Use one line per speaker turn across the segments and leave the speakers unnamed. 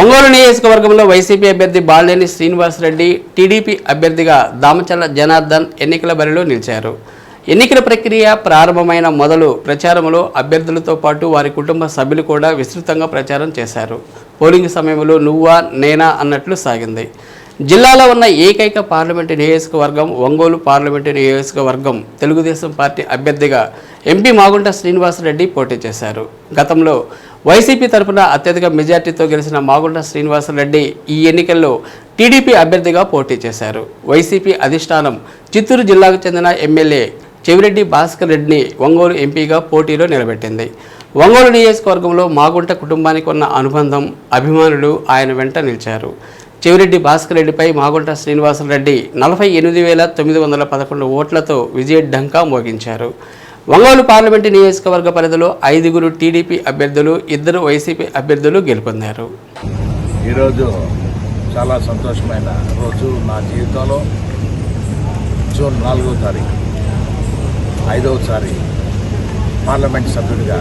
ఒంగోలు నియోజకవర్గంలో వైసీపీ అభ్యర్థి బాలినేని శ్రీనివాసరెడ్డి టీడీపీ అభ్యర్థిగా దామచల్ల జనార్దన్ ఎన్నికల బరిలో నిలిచారు. ఎన్నికల ప్రక్రియ ప్రారంభమైన మొదలు ప్రచారంలో అభ్యర్థులతో పాటు వారి కుటుంబ సభ్యులు కూడా విస్తృతంగా ప్రచారం చేశారు. పోలింగ్ సమయంలో నువ్వా నేనా అన్నట్లు సాగింది. జిల్లాలో ఉన్న ఏకైక పార్లమెంటు నియోజకవర్గం ఒంగోలు పార్లమెంటు నియోజకవర్గం తెలుగుదేశం పార్టీ అభ్యర్థిగా ఎంపీ మాగుంట శ్రీనివాసరెడ్డి పోటీ చేశారు. గతంలో వైసీపీ తరపున అత్యధిక మెజార్టీతో గెలిచిన మాగుంట శ్రీనివాసరెడ్డి ఈ ఎన్నికల్లో టీడీపీ అభ్యర్థిగా పోటీ చేశారు. వైసీపీ అధిష్టానం చిత్తూరు జిల్లాకు చెందిన ఎమ్మెల్యే చెవిరెడ్డి భాస్కర్ రెడ్డిని ఒంగోలు ఎంపీగా పోటీలో నిలబెట్టింది. ఒంగోలు నియోజకవర్గంలో మాగుంట కుటుంబానికి ఉన్న అనుబంధం అభిమానులు ఆయన వెంట నిలిచారు. చెవిరెడ్డి భాస్కర్ రెడ్డిపై మాగుంట శ్రీనివాసరెడ్డి నలభై ఎనిమిది వేల తొమ్మిది వందల పదకొండు ఓట్లతో విజయ ఢంకా మోగించారు. ఒంగోలు పార్లమెంటు నియోజకవర్గ పరిధిలో ఐదుగురు టీడీపీ అభ్యర్థులు ఇద్దరు వైసీపీ అభ్యర్థులు గెలుపొందారు.
ఈరోజు చాలా సంతోషమైన రోజు నా జీవితంలో. జూన్ నాలుగో తారీఖు ఐదవసారి పార్లమెంట్ సభ్యుడిగా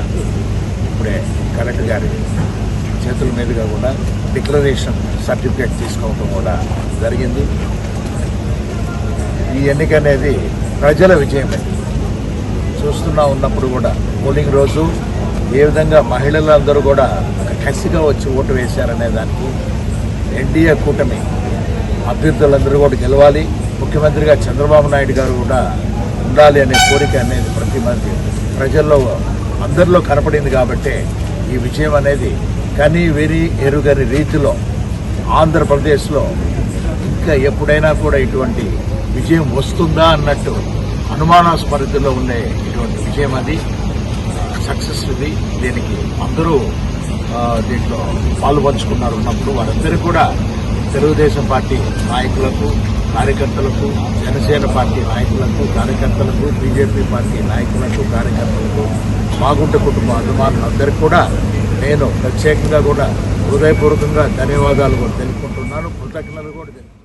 ఇప్పుడే కలెక్టర్ గారి చేతుల మీదుగా కూడా డిక్లరేషన్ సర్టిఫికేట్ తీసుకోవడం కూడా జరిగింది. ఈ ఎన్నిక అనేది ప్రజల విజయమే. చూస్తున్నా ఉన్నప్పుడు కూడా పోలింగ్ రోజు ఏ విధంగా మహిళలందరూ కూడా కసిగా వచ్చి ఓటు వేశారనే దానికి ఎన్డీఏ కూటమి అభ్యర్థులందరూ కూడా గెలవాలి. ముఖ్యమంత్రిగా చంద్రబాబు నాయుడు గారు కూడా ఉండాలి అనే కోరిక అనేది ప్రతి మంది ప్రజల్లో అందరిలో కనపడింది కాబట్టే ఈ విజయం అనేది కని వెరి ఎరుగని రీతిలో ఆంధ్రప్రదేశ్లో ఇంకా ఎప్పుడైనా కూడా ఇటువంటి విజయం వస్తుందా అన్నట్టు అనుమానాస్పరిధిలో ఉండే ఇటువంటి విజయం అది సక్సెస్ ఇది. దీనికి అందరూ దీంట్లో పాలు పంచుకున్నారు ఉన్నప్పుడు వారందరూ కూడా తెలుగుదేశం పార్టీ నాయకులకు కార్యకర్తలకు జనసేన పార్టీ నాయకులకు కార్యకర్తలకు బీజేపీ పార్టీ నాయకులకు కార్యకర్తలకు మాగుంట కుటుంబ అభిమానులందరికీ కూడా నేను ప్రత్యేకంగా కూడా హృదయపూర్వకంగా ధన్యవాదాలు కూడా తెలుపుకుంటున్నాను. కృతజ్ఞతలు కూడా తెలుపు